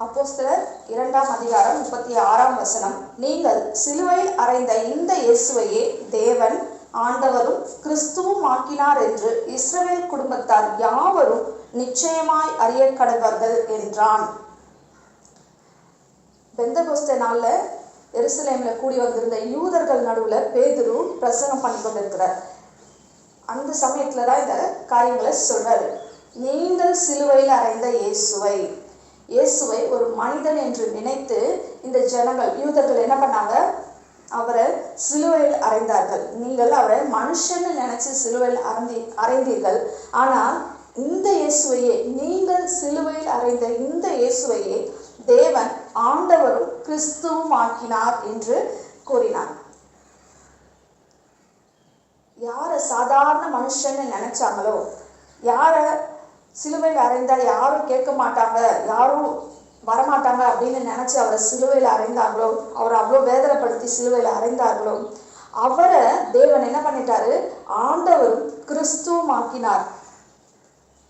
அப்போஸ்தலர் இரண்டாம் அதிகாரம் முப்பத்தி ஆறாம் வசனம். நீங்கள் சிலுவையில் அறைந்த இந்த இயேசுவையே தேவன் ஆண்டவரும் கிறிஸ்துவும் ஆக்கினார் என்று இஸ்ரவேல் குடும்பத்தார் யாவரும் நிச்சயமாய் அறிய கடவர்கள் என்றான். பெந்தகோஸ்தே நாள்ல எருசலேம்ல கூடி வந்திருந்த யூதர்கள் நடுவுல பேதுரு பிரசங்கம் பண்ணி கொண்டிருக்கிறார் அந்த சமயத்துல தான் இந்த காரியங்களை சொல்றாரு. நீங்கள் சிலுவையில் அறைந்த இயேசுவை. இயேசுவை ஒரு மனிதன் என்று நினைத்து இந்த ஜனங்கள் யூதர்கள் என்ன பண்ணாங்க? அவரை சிலுவையில் அறைந்தார்கள். நீங்கள் அவரை மனுஷன்னு நினைச்சு சிலுவையில் அறந்தி அறைந்தீர்கள். ஆனால் இந்த இயேசுவையே நீங்கள் சிலுவையில் அறைந்த இந்த இயேசுவையே தேவன் ஆண்டவரும் கிறிஸ்துவும் ஆக்கினார் என்று கூறினார். யாரை சாதாரண மனுஷன்னு நினைச்சாங்களோ யாரை சிலுவையில் அறைந்தால் யாரும் கேட்க மாட்டாங்க யாரும் வரமாட்டாங்க அப்படின்னு நினச்சி அவரை சிலுவையில் அறைந்தாங்களோ அவரை அவ்வளோ வேதனைப்படுத்தி சிலுவையில் அறைந்தார்களோ அவரை தேவன் என்ன பண்ணிட்டாரு? ஆண்டவரும் கிறிஸ்துவும் ஆக்கினார்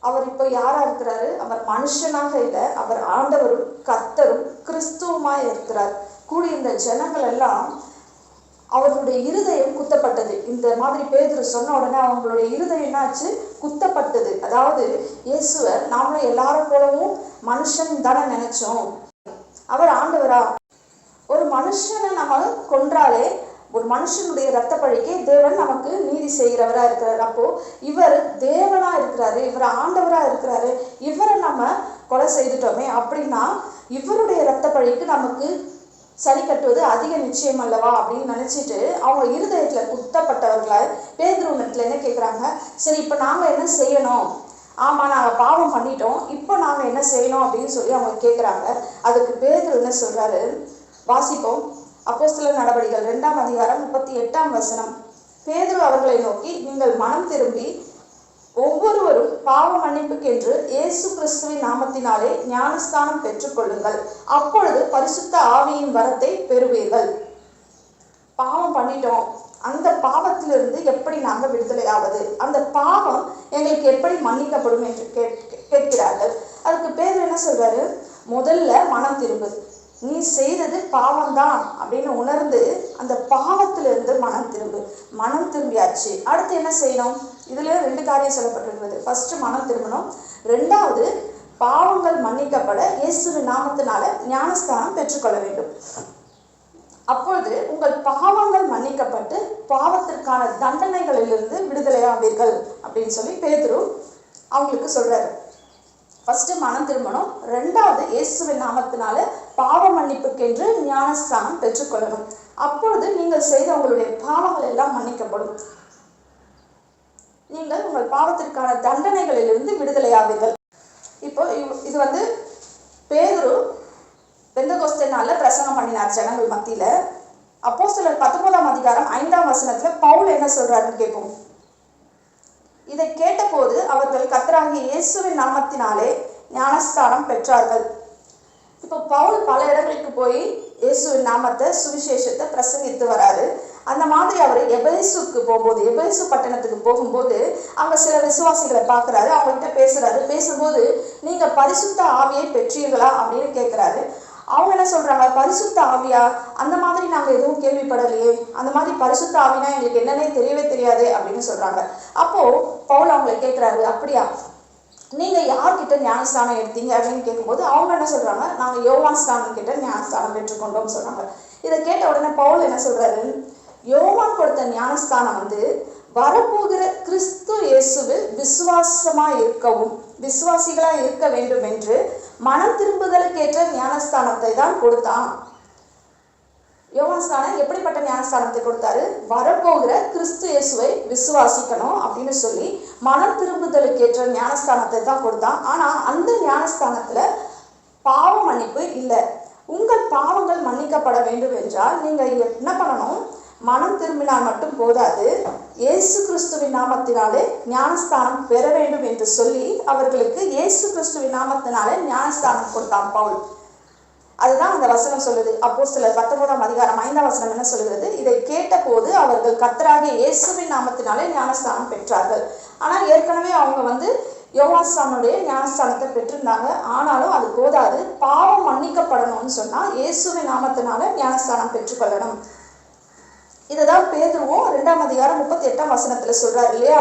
அவர் இப்போ யாரா இருக்கிறாரு? அவர் மனுஷனாக இல்லை அவர் ஆண்டவரும் கர்த்தரும் கிறிஸ்துவமாக இருக்கிறார். கூடி இந்த ஜனங்கள் எல்லாம் அவர்களுடைய இருதயம் குத்தப்பட்டது. இந்த மாதிரி பேதுரு சொன்ன உடனே அவங்களுடைய இருதயம் என்னாச்சு? குத்தப்பட்டது. அதாவது இயேசுவை நாமளும் எல்லாரும் போலவும் மனுஷன் தானே நினைச்சோம். அவர் ஆண்டவரா? ஒரு மனுஷனை நம்ம கொன்றாலே ஒரு மனுஷனுடைய ரத்த பழிக்கு தேவன் நமக்கு நீதி செய்கிறவரா இருக்கிறார். அப்போ இவர் தேவனா இருக்கிறாரு இவர் ஆண்டவரா இருக்கிறாரு இவரை நம்ம கொலை செய்துட்டோமே அப்படின்னா இவருடைய ரத்த பழிக்கு நமக்கு சரி கட்டுவது அதிக நிச்சயம் அல்லவா அப்படின்னு நினச்சிட்டு அவங்க இருதயத்தில் குத்தப்பட்டவர்களால் பேதுருவனத்துல என்ன கேட்குறாங்க சரி இப்போ நாங்கள் என்ன செய்யணும்? ஆமாம் நாங்கள் பாவம் பண்ணிட்டோம். இப்போ நாங்கள் என்ன செய்யணும் அப்படின்னு சொல்லி அவங்க கேட்குறாங்க அதுக்கு பேதுரு என்ன சொல்கிறாரு வாசிப்போம். அப்போஸ்தல நடவடிக்கைகள் ரெண்டாம் அதிகாரம் முப்பத்தி எட்டாம் வசனம். பேதுரு அவர்களை நோக்கி நீங்கள் மனம் திரும்பி பாவ மன்னிப்புக்கென்று இயேசு கிறிஸ்துவின் நாமத்தினாலே ஞானஸ்தானம் பெற்றுக்கொள்ளுங்கள். அப்பொழுது பரிசுத்த ஆவியின் வரத்தை பெறுவீர்கள். பாவம் பண்ணிட்டோம். அந்த பாவத்திலிருந்து எப்படி நாங்க விடுதலையாவது? அந்த பாவம் எங்களுக்கு எப்படி மன்னிக்கப்படும் என்று கேட் கேட்கிறார்கள். அதுக்கு பேர் என்ன சொல்றாரு? முதல்ல மனம் திரும்பு. நீ செய்தது பாவம்தான் அப்படின்னு உணர்ந்து அந்த பாவத்திலிருந்து மனம் திரும்பு. மனம் திரும்பியாச்சு. அடுத்து என்ன செய்யணும்? இதில் ரெண்டு காரியம் சொல்லப்பட்டிருக்கிறது. ஃபர்ஸ்ட் மனம் திருமணம். ரெண்டாவது பாவங்கள் மன்னிக்கப்பட இயேசுவின் நாமத்தினால ஞானஸ்தானம் பெற்றுக்கொள்ள வேண்டும். அப்பொழுது உங்கள் பாவங்கள் மன்னிக்கப்பட்டு பாவத்திற்கான தண்டனைகளிலிருந்து விடுதலையாவீர்கள் அப்படின்னு சொல்லி பேதுரு அவங்களுக்கு சொல்றாரு. ஃபர்ஸ்ட் மனம் திரும்பணும் ரெண்டாவது இயேசுவின் நாமத்தினால பாவ மன்னிப்புக்கென்று ஞானஸ்தானம் பெற்றுக்கொள்ளணும். அப்பொழுது நீங்கள் செய்த உங்களுடைய பாவங்கள் எல்லாம் மன்னிக்கப்படும். நீங்கள் உங்கள் பாவத்திற்கான தண்டனைகளிலிருந்து விடுதலையாவீர்கள். இப்போ இவ்- இது வந்து பேதுரு பெந்தகோஸ்தே நாள்ல பிரசங்கம் பண்ணினார் ஜனங்கள் மத்தியில. அப்போ சிலர் பத்தொன்பதாம் அதிகாரம் ஐந்தாம் வசனத்துல பவுல் என்ன சொல்றாருன்னு கேட்போம். இதை கேட்டபோது அவர்கள் கத்தராகிய இயேசுவின் நாமத்தினாலே ஞானஸ்தானம் பெற்றார்கள். இப்போ பவுல் பல இடங்களுக்கு போய் இயேசுவின் நாமத்தை சுவிசேஷத்தை பிரசங்கித்து வராரு. அந்த மாதிரி அவர் எபேசுக்கு போகும்போது எபேசு பட்டணத்துக்கு போகும்போது அவங்க சில விசுவாசிகளை பார்க்குறாரு. அவங்கள்ட்ட பேசுறாரு. பேசும்போது நீங்கள் பரிசுத்த ஆவியை பெற்றீர்களா? அப்படின்னு கேட்குறாரு அவங்க என்ன சொல்கிறாங்க பரிசுத்த ஆவியா? அந்த மாதிரி நாங்கள் எதுவும் கேள்விப்படலையே. அந்த மாதிரி பரிசுத்த ஆவினா எங்களுக்கு என்னன்னே தெரியவே தெரியாது அப்படின்னு சொல்கிறாங்க அப்போது பவுல் அவங்களை கேட்குறாரு அப்படியா? நீங்கள் யார்கிட்ட ஞானஸ்தானம் எடுத்தீங்க? அப்படின்னு கேட்கும்போது அவங்க என்ன சொல்கிறாங்க நாங்கள் யோவான் ஸ்தானம் கிட்ட ஞானஸ்தானம் பெற்றுக்கொண்டோம்னு சொல்கிறாங்க இதை கேட்ட உடனே பவுல் என்ன சொல்கிறாரு யோவான் கொடுத்த ஞானஸ்தானம் வந்து வரப்போகிற கிறிஸ்து இயேசுவில் விசுவாசமா இருக்கவும் விசுவாசிகளா இருக்க வேண்டும் என்று மனம் திரும்புதலுக்கேற்ற ஞானஸ்தானத்தை தான் கொடுத்தான். யோகாஸ்தானம் எப்படிப்பட்ட ஞானஸ்தானத்தை கொடுத்தாரு? வரப்போகிற கிறிஸ்து இயேசுவை விசுவாசிக்கணும் அப்படின்னு சொல்லி மனம் திரும்புதலுக்கேற்ற ஞானஸ்தானத்தை தான் கொடுத்தான். ஆனால் அந்த ஞானஸ்தானத்தில் பாவ மன்னிப்பு இல்லை. உங்கள் பாவங்கள் மன்னிக்கப்பட வேண்டும் என்றால் நீங்கள் என்ன பண்ணணும்? மனம் திரும்பினால் மட்டும் போதாது. இயேசு கிறிஸ்துவின் நாமத்தினாலே ஞானஸ்தானம் பெற வேண்டும் என்று சொல்லி அவர்களுக்கு இயேசு கிறிஸ்துவின் நாமத்தினாலே ஞானஸ்தானம் கொடுத்தான் பவுல். அதுதான் அந்த வசனம் சொல்லுது. அப்போ சில பத்தொன்பதாம் அதிகாரம் ஐந்தாம் வசனம் என்ன சொல்கிறது இதை கேட்டபோது அவர்கள் கத்தராக இயேசுவின் நாமத்தினாலே ஞானஸ்தானம் பெற்றார்கள். ஆனால் ஏற்கனவே அவங்க வந்து யோகாஸ்தானுடைய ஞானஸ்தானத்தை பெற்றிருந்தாங்க. ஆனாலும் அது போதாது. பாவம் மன்னிக்கப்படணும்னு சொன்னால் இயேசுவின் நாமத்தினால ஞானஸ்தானம் பெற்றுக்கொள்ளணும். இதுதான் பேதுருவும் ரெண்டாம் அதிகாரம் முப்பத்தி எட்டாம் வசனத்துல சொல்றாரு இல்லையா?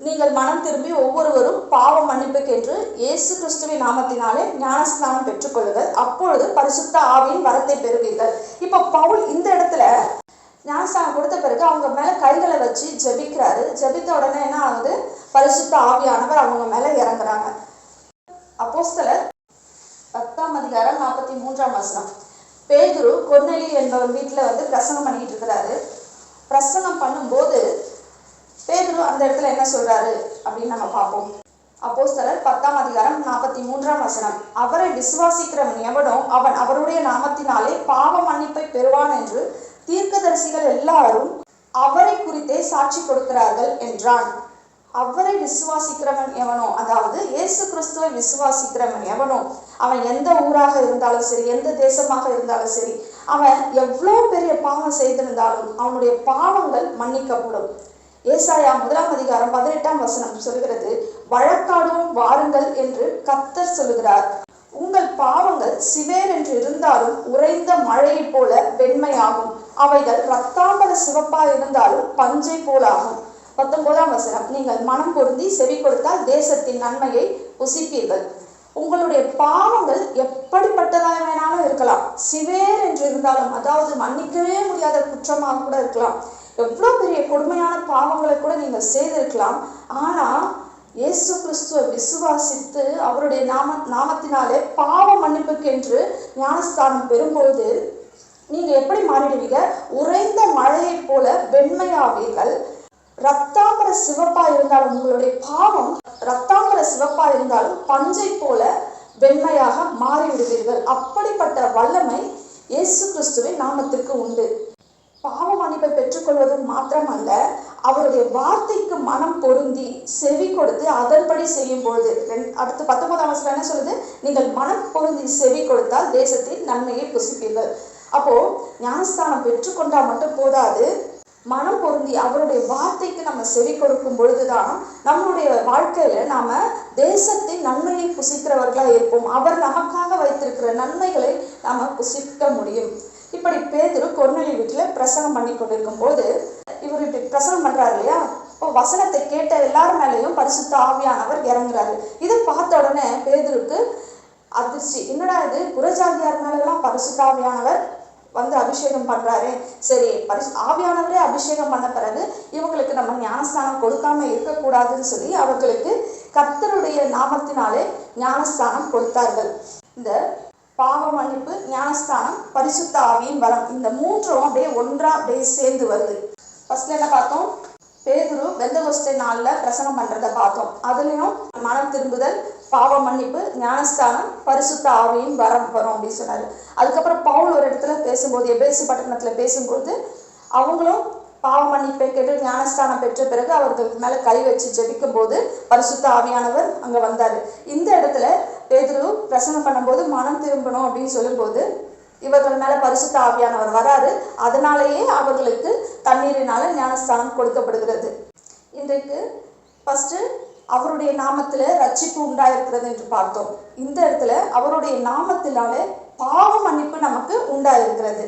நீங்கள் மனம் திரும்பி ஒவ்வொருவரும் பாவம் மன்னிப்புக்கென்று இயேசு கிறிஸ்துவின் நாமத்தினாலே ஞானஸ்நானம் பெற்றுக்கொள்ளுங்கள். அப்பொழுது பரிசுத்த ஆவியின் வரத்தை பெறுவீர்கள். இப்போ பவுல் இந்த இடத்துல ஞானஸ்தானம் கொடுத்த பிறகு அவங்க மேல கைகளை வச்சு ஜபிக்கிறாரு. ஜெபித்த உடனே என்ன ஆகுது? பரிசுத்த ஆவியானவர் அவங்க மேல இறங்குறாங்க. அப்போஸ்தலர் பத்தாம் அதிகாரம் நாற்பத்தி மூன்றாம் வசனம். பேதுரு கொர்நெலி என்பவர் வீட்டில் வந்து பிரசங்கம் பண்ணிட்டு இருக்கிறாரு. பிரசங்கம் பண்ணும்போது பேதுரு அந்த இடத்துல என்ன சொல்றாரு அப்படின்னு நம்ம பார்ப்போம். அப்போஸ்தலர் பத்தாம் அதிகாரம் நாற்பத்தி மூன்றாம் வசனம். அவரை விசுவாசிக்கிறவன் எவனும் அவன் அவருடைய நாமத்தினாலே பாவ மன்னிப்பை பெறுவான் என்று தீர்க்கதரிசிகள் எல்லாரும் அவரை குறித்தே சாட்சி கொடுக்கிறார்கள் என்றான். அவரை விசுவாசிக்கிறவன் எவனோ அதாவது இயேசு கிறிஸ்துவை விசுவாசிக்கிறவன் எவனோ அவன் எந்த ஊராக இருந்தாலும் சரி எந்த தேசமாக இருந்தாலும் சரி அவன் எவ்வளோ பெரிய பாவம் செய்திருந்தாலும் அவனுடைய பாவங்கள் மன்னிக்கப்படும். ஏசாயா முதலாம் அதிகாரம் பதினெட்டாம் வசனம் சொல்கிறது வழக்காடுவோம் வாருங்கள் என்று கத்தர் சொல்லுகிறார் உங்கள் பாவங்கள் சிவேர் என்று இருந்தாலும் உறைந்த மழையைப் போல வெண்மையாகும். அவைகள் ரத்தாம்பர சிவப்பா இருந்தாலும் பஞ்சை போலாகும். பத்தொன்பதாம் வசனம். நீங்கள் மனம் பொருந்தி செவி கொடுத்தால் தேசத்தின் நன்மையை புசிப்பீர்கள் உங்களுடைய பாவங்கள் எப்படிப்பட்டதாக வேணாலும் இருக்கலாம். சிவேர் என்று இருந்தாலும் அதாவது மன்னிக்கவே முடியாத குற்றமாக கூட இருக்கலாம். எவ்வளோ பெரிய கொடுமையான பாவங்களை கூட நீங்கள் செய்திருக்கலாம். ஆனால் இயேசு கிறிஸ்துவை விசுவாசித்து அவருடைய நாம நாமத்தினாலே பாவ மன்னிப்புக்கென்று ஞானஸ்தானம் பெறும்போது நீங்கள் எப்படி மாறிடுவீங்க? உறைந்த மழையைப் போல வெண்மையாவீர்கள். ரத்தாம்பர சிவப்பா இருந்தாலும் உங்களுடைய பாவம் ரத்தாம்பர சிவப்பா இருந்தாலும் பஞ்சை போல வெண்மையாக மாறிவிடுவீர்கள். அப்படிப்பட்ட வல்லமை இயேசு கிறிஸ்துவின் நாமத்திற்கு உண்டு. பாவ மன்னிப்பை பெற்றுக்கொள்வது மாத்திரமல்ல அவருடைய வார்த்தைக்கு மனம் பொருந்தி செவி கொடுத்து அதன்படி செய்யும் பொழுது ரெண்- அடுத்து பத்தொன்பதாம் வசனம் என்ன சொல்லுது? நீங்கள் மனம் பொருந்தி செவி கொடுத்தால் தேசத்தின் நன்மையை புசிப்பீர்கள். அப்போ ஞானஸ்தானம் பெற்றுக்கொண்டா மட்டும் போதாது மனம் பொருந்தி அவருடைய வார்த்தைக்கு நம்ம செவி கொடுக்கும் பொழுதுதான் நம்மளுடைய வாழ்க்கையில நாம தேசத்தின் நன்மையை புசிக்கிறவர்களா இருப்போம். அவர் நமக்காக வைத்திருக்கிற நன்மைகளை நாம புசிக்க முடியும். இப்படி பேதுரு கொர்நெலி வீட்டுல பிரசங்கம் பண்ணி கொண்டிருக்கும் போது இவர் இப்படி பிரசங்கம் பண்றாரு இல்லையா? இப்போ வசனத்தை கேட்ட எல்லார் மேலேயும் பரிசுத்த ஆவியானவர் இறங்குறாரு. இதை பார்த்த உடனே பேதுருக்கு அதிர்ச்சி. என்னடா இது? புறஜாதியார் மேலெல்லாம் பரிசுத்தாவியானவர் வந்து அபிஷேகம் பண்றாரு. சரி பரிசு ஆவியானவரே அபிஷேகம் பண்ண பிறகு இவங்களுக்கு நம்ம ஞானஸ்தானம் கொடுக்காம இருக்கக்கூடாதுன்னு சொல்லி அவர்களுக்கு கர்த்தருடைய நாமத்தினாலே ஞானஸ்தானம் கொடுத்தார்கள். இந்த பாவ மன்னிப்பு ஞானஸ்தானம் பரிசுத்த ஆவியின் வரம் இந்த மூன்றும் அப்படியே ஒன்றா அப்படியே சேர்ந்து வருது. ஃபர்ஸ்ட்ல என்ன பார்த்தோம்? பேதுரு வெந்தகோஸ்டே நாளில் பிரசனம் பண்ணுறதை பார்த்தோம். அதுலேயும் மனம் திரும்புதல் பாவ மன்னிப்பு ஞானஸ்தானம் பரிசுத்த ஆவியின் வரம் வரும் அப்படின்னு சொன்னார். அதுக்கப்புறம் பவுல் ஒரு இடத்துல பேசும்போது எபேசு பட்டணத்தில் பேசும்போது அவங்களும் பாவ மன்னிப்பை கேட்டு ஞானஸ்தானம் பெற்ற பிறகு அவர்களுக்கு மேலே கை வச்சு ஜெபிக்கும் போது பரிசுத்த ஆவியானவர் அங்கே வந்தார். இந்த இடத்துல பேதுரு பிரசனம் பண்ணும்போது மனம் திரும்பணும் அப்படின்னு சொல்லும்போது இவர்கள் மேல பரிசுத்த ஆவியானவர் வராரு. அதனாலேயே அவர்களுக்கு தண்ணீரினால ஞானஸ்தானம் கொடுக்கப்படுகிறது. இன்றைக்கு ஃபர்ஸ்ட் அவருடைய நாமத்துல ரட்சிப்பு உண்டாயிருக்கிறது என்று பார்த்தோம். இந்த இடத்துல அவருடைய நாமத்தினாலே பாவ மன்னிப்பு நமக்கு உண்டாயிருக்கிறது.